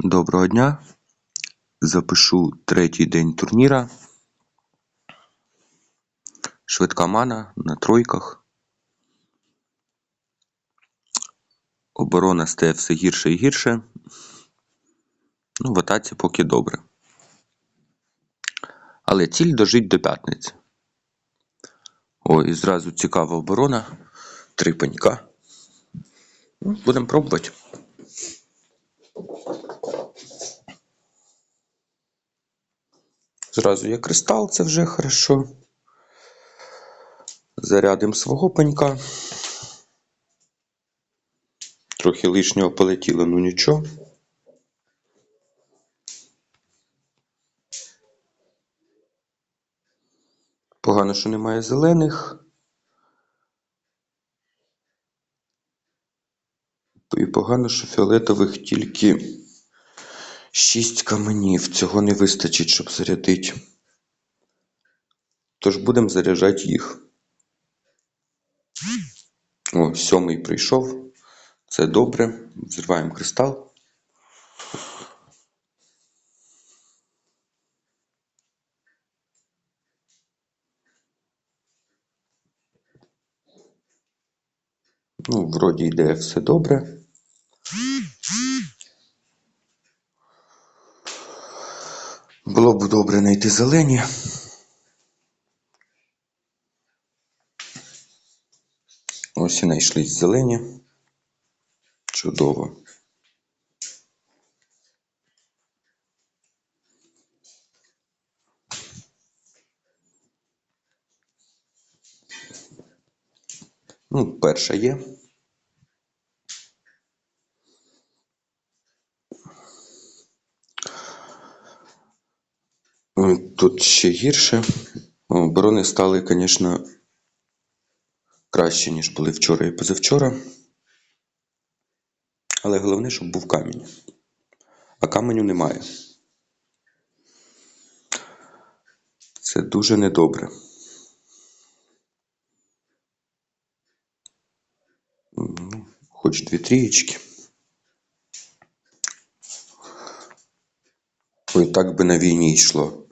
Доброго дня. Запишу третій день турніра. Швидка мана на тройках. Оборона стає все гірше і гірше. Ну, в атаці поки добре. Але ціль дожить до п'ятниці. О, і зразу цікава оборона. Три панька. Будемо пробувати. Зразу є кристал, це вже хорошо. Зарядимо свого панька. Трохи лишнього полетіло, ну нічого. Погано, що немає зелених. І погано, що фіолетових тільки 6 каменів. Цього не вистачить, щоб зарядити. Тож будемо заряджати їх. О, сьомий прийшов. Це добре. Взриваємо кристал. Ну, вроді йде все добре. Було б добре знайти зелені. Ось і знайшлись зелені. Чудово. Ну, перша є. Ой, Тут ще гірше. Оборони стали, звісно, краще, ніж були вчора і позавчора. Але головне, щоб був камінь. А каменю немає. Це дуже недобре. Ну, Хоч дві трієчки. Ой, так би на війні йшло.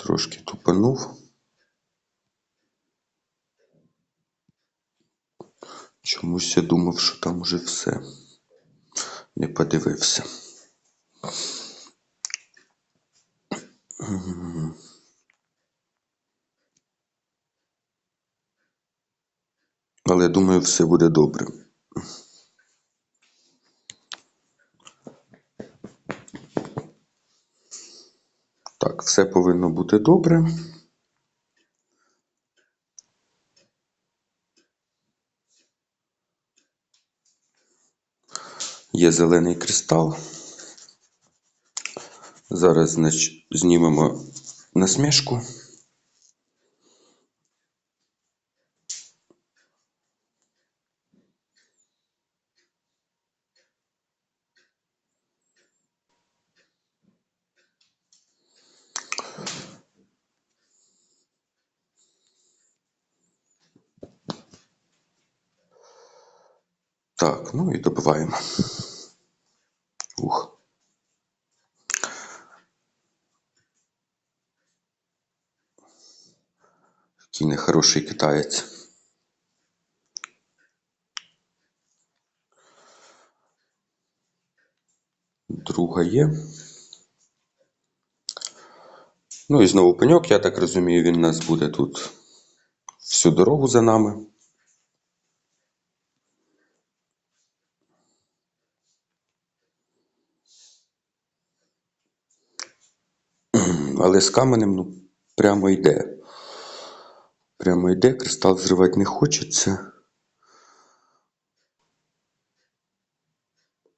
Трошки тупанув. Чомусь я думав, що там уже все. Не подивився. Але думаю, все буде добре. Так, все повинно бути добре. Є зелений кристал. Зараз знач- знімемо насмішку. Так, ну і добиваємо. Ух. Який нехороший китаєць. Друга є. Ну і знову пеньок, я так розумію, він нас буде тут всю дорогу за нами. Але з каменем ну, прямо йде. Прямо йде, кристал зривати не хочеться.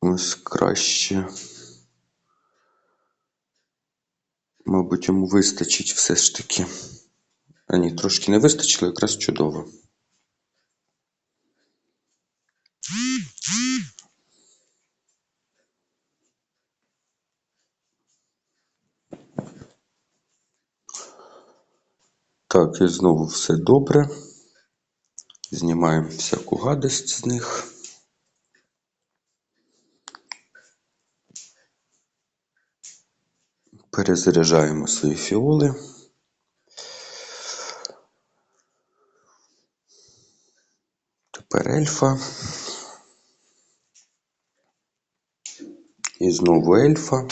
Ось краще. Мабуть, йому вистачить все ж таки. А ні, трошки не вистачило, якраз чудово. Так, і знову все добре. Знімаємо всяку гадость з них. Перезаряджаємо свої фіоли. Тепер ельфа. І знову ельфа.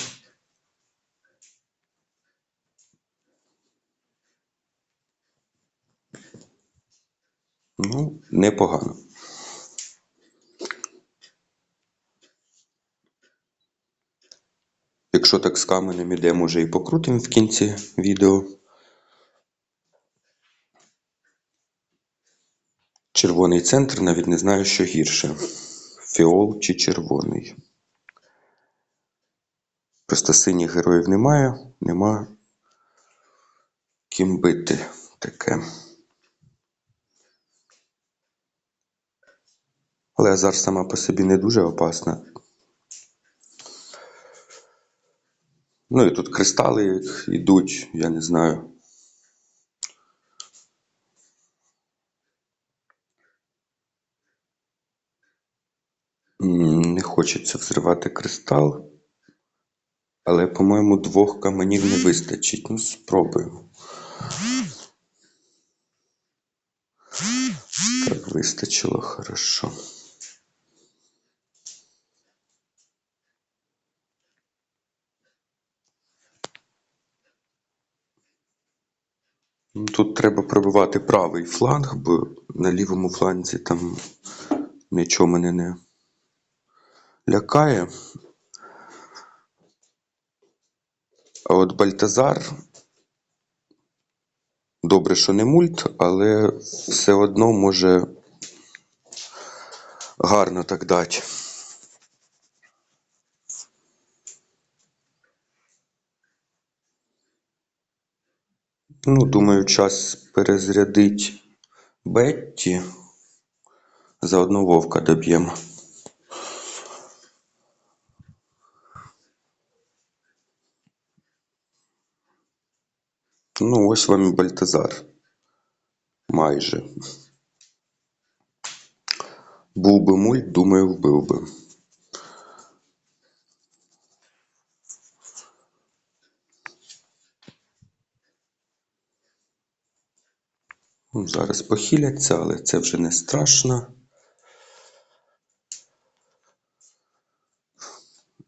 Ну, непогано. Якщо так з каменем іде, може і покрутимо в кінці відео. Червоний центр навіть не знаю, що гірше. Фіол чи червоний. Просто синіх героїв немає, нема ким бити таке. Але Азар сама по собі не дуже опасна. Ну і тут кристали йдуть, я не знаю. Не хочеться взривати кристал. Але, по-моєму, двох каменів не вистачить. Ну, спробую. Так, вистачило хорошо. Тут треба пробивати правий фланг, бо на лівому фланзі там нічого мене не лякає. А от Бальтазар добре, що не мульт, але все одно може гарно так дати. Ну, думаю, час перезарядить Бетті. Заодно Вовка доб'ємо. Ну, ось вам і Бальтазар. Майже. Був би мульт, думаю, вбив би. Зараз похиляться, але це вже не страшно.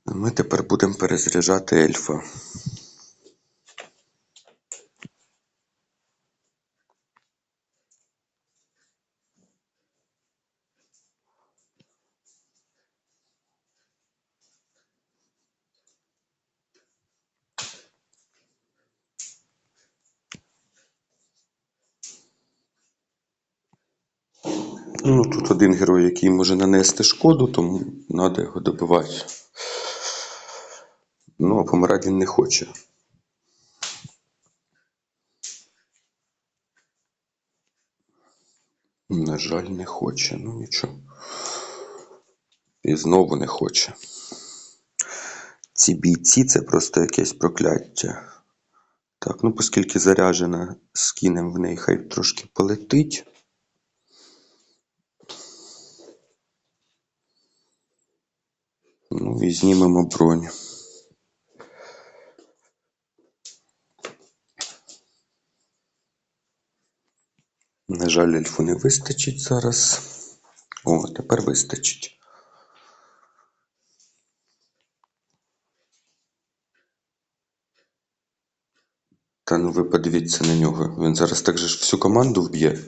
Ми тепер будемо перезаряджати ельфа. Ну, тут один герой, який може нанести шкоду, тому треба його добивати. Ну, а помирати він не хоче. На жаль, не хоче. Ну нічого. І знову не хоче. Ці бійці це просто якесь прокляття. Так, ну оскільки заряджена, скинем в неї, хай трошки полетить. Ну і знімемо бронь. На жаль, ельфу не вистачить зараз. О, тепер вистачить. Та ну ви подивіться на нього. Він зараз так же ж всю команду вб'є.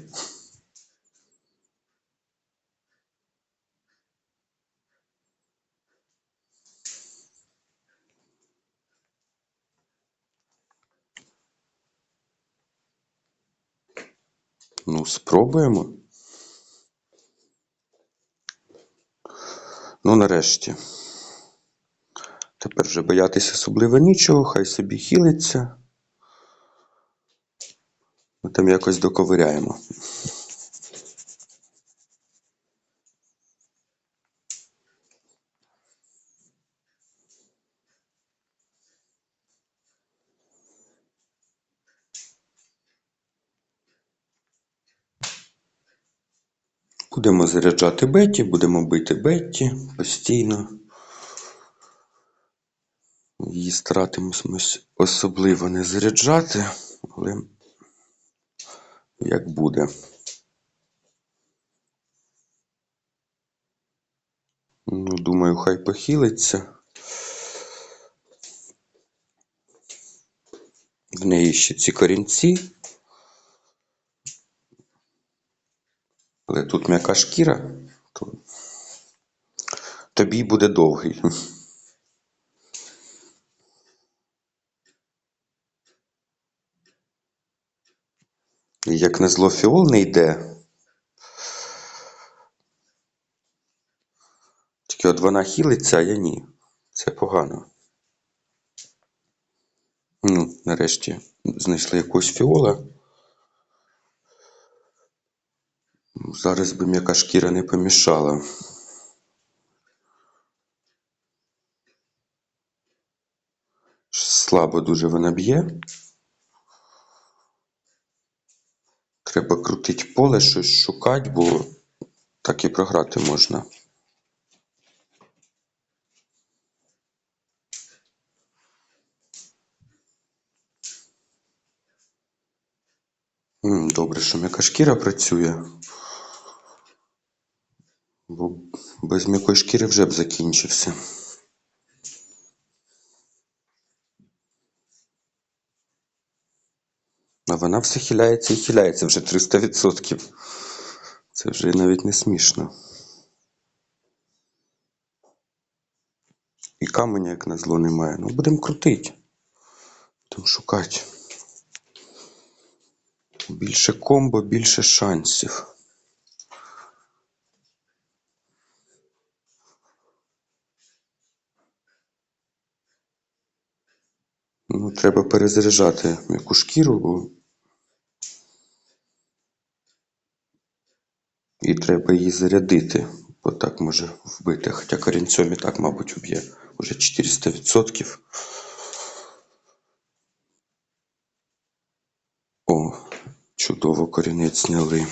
Ну, спробуємо. Ну, нарешті. Тепер вже боятися особливо нічого, хай собі хілиться. Ми там якось доковиряємо. Будемо заряджати Бетті, будемо бити Бетті постійно. Її старатимемось особливо не заряджати, але як буде. Ну, думаю, хай похилиться. В неї ще ці корінці. Але тут м'яка шкіра, то тобі буде довгий. І Як на зло фіол не йде. Тільки от вона хилиться, а я ні. Це погано. Ну, нарешті знайшли якусь фіола. Зараз би м'яка шкіра не помішала. Слабо дуже вона б'є. Треба крутити поле, щось шукати, бо так і програти можна. Добре, що м'яка шкіра працює. Бо без м'якої шкіри вже б закінчився. А вона все хиляється і хиляється вже 300%. Це вже навіть не смішно. І каменя, як на зло, немає. Ну, будемо крутити. Будемо шукати. Більше комбо, більше шансів. Ну, треба перезаряджати м'яку шкіру, бо. І треба її зарядити, бо так може вбити. Хоча корінцем і так, мабуть, вб'є уже 400%. О, чудово корінець зняли.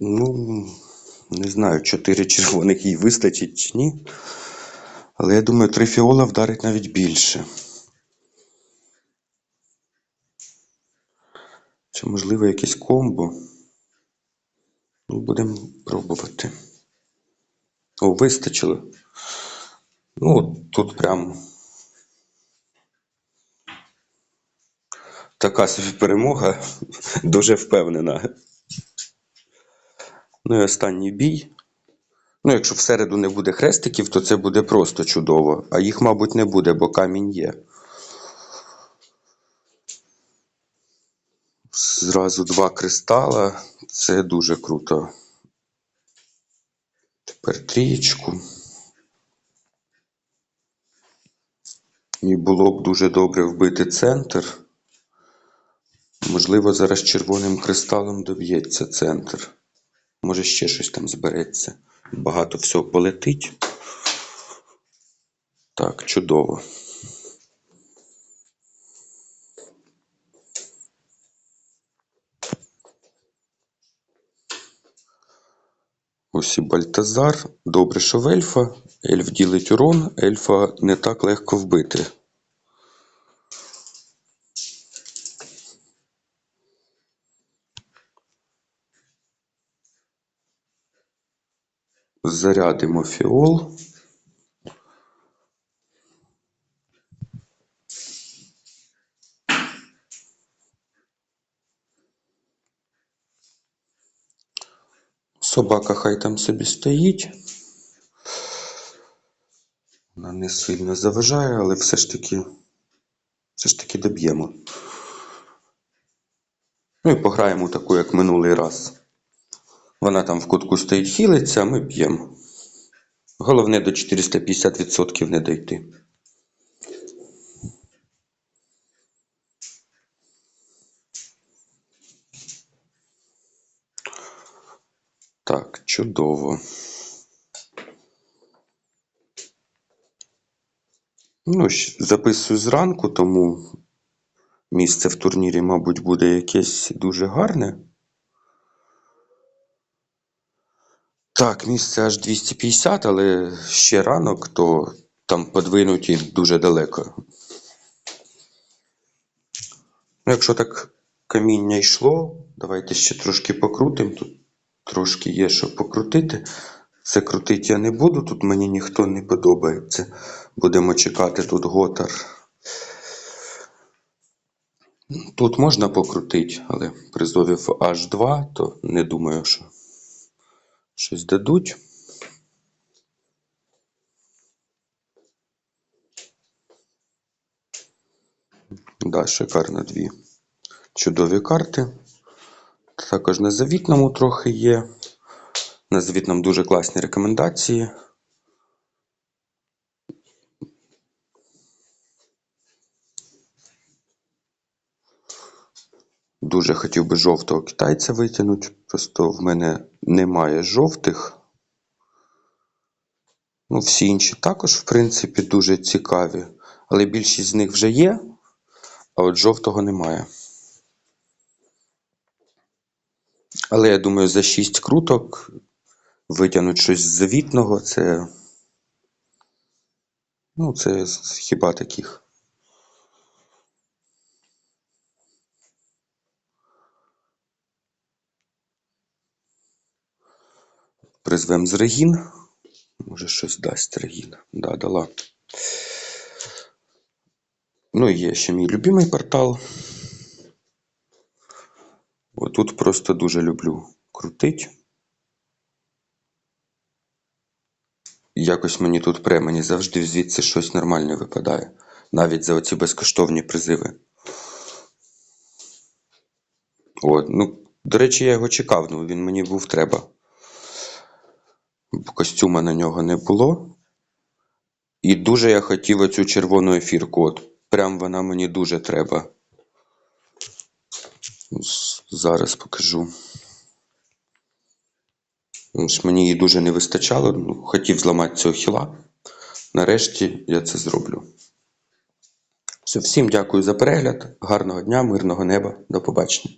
Ну, не знаю, чотири червоних їй вистачить чи ні. Але я думаю, три фіола вдарить навіть більше. Чи можливо якесь комбо? Ну, будемо пробувати. О, вистачило. Ну, от тут прям така собі перемога, дуже впевнена. Ну і останній бій. Ну, якщо всереду не буде хрестиків, то це буде просто чудово. А їх, мабуть, не буде, бо камінь є. Зразу два кристала. Це дуже круто. Тепер трієчку. І було б дуже добре вбити центр. Можливо, зараз червоним кристалом доб'ється центр. Може, ще щось там збереться. Багато всього полетить. Так, чудово. Ось і Бальтазар. Добре, що в ельфа. Ельф ділить урон, ельфа не так легко вбити. Зарядимо фіол. Собака хай там собі стоїть. Вона не сильно заважає, але все ж таки, все ж таки доб'ємо. Ну і пограємо таку, як минулий раз. Вона там в кутку стоїть хілиться, а ми б'ємо. Головне до 450% не дойти. Так, чудово. Ну, записую зранку, тому місце в турнірі, мабуть, буде якесь дуже гарне. Так, місце аж 250, але ще ранок, то там подвинуті дуже далеко. Ну, якщо так каміння йшло, давайте ще трошки покрутимо. Тут трошки є, що покрутити. Це крутити я не буду, тут мені ніхто не подобається. Будемо чекати тут готар. Тут можна покрутити, але при зові в H2, то не думаю, що щось дадуть. Да, шикарно дві чудові карти. Також на завітному трохи є. На завітному дуже класні рекомендації. Дуже хотів би жовтого китайця витягнути. Просто в мене немає жовтих. Ну, всі інші також, в принципі, дуже цікаві. Але більшість з них вже є, а от жовтого немає. Але я думаю, за 6 круток витягнути щось з завітного це. Ну, це хіба таких. Призвем з Регін. Може, щось дасть Регін. Да, дала. Ну, і є ще мій любимий портал. Отут просто дуже люблю крутить. Якось мені тут пре, мені завжди звідси щось нормальне випадає. Навіть за оці безкоштовні призиви. От, ну, до речі, я його чекав, ну він мені був треба. Костюма на нього не було. І дуже я хотів оцю червону ефірку. От прям вона мені дуже треба. Зараз покажу. Ось Мені її дуже не вистачало. Ну, хотів зламати цього хіла. Нарешті я це зроблю. Все, всім дякую за перегляд. Гарного дня, мирного неба. До побачення.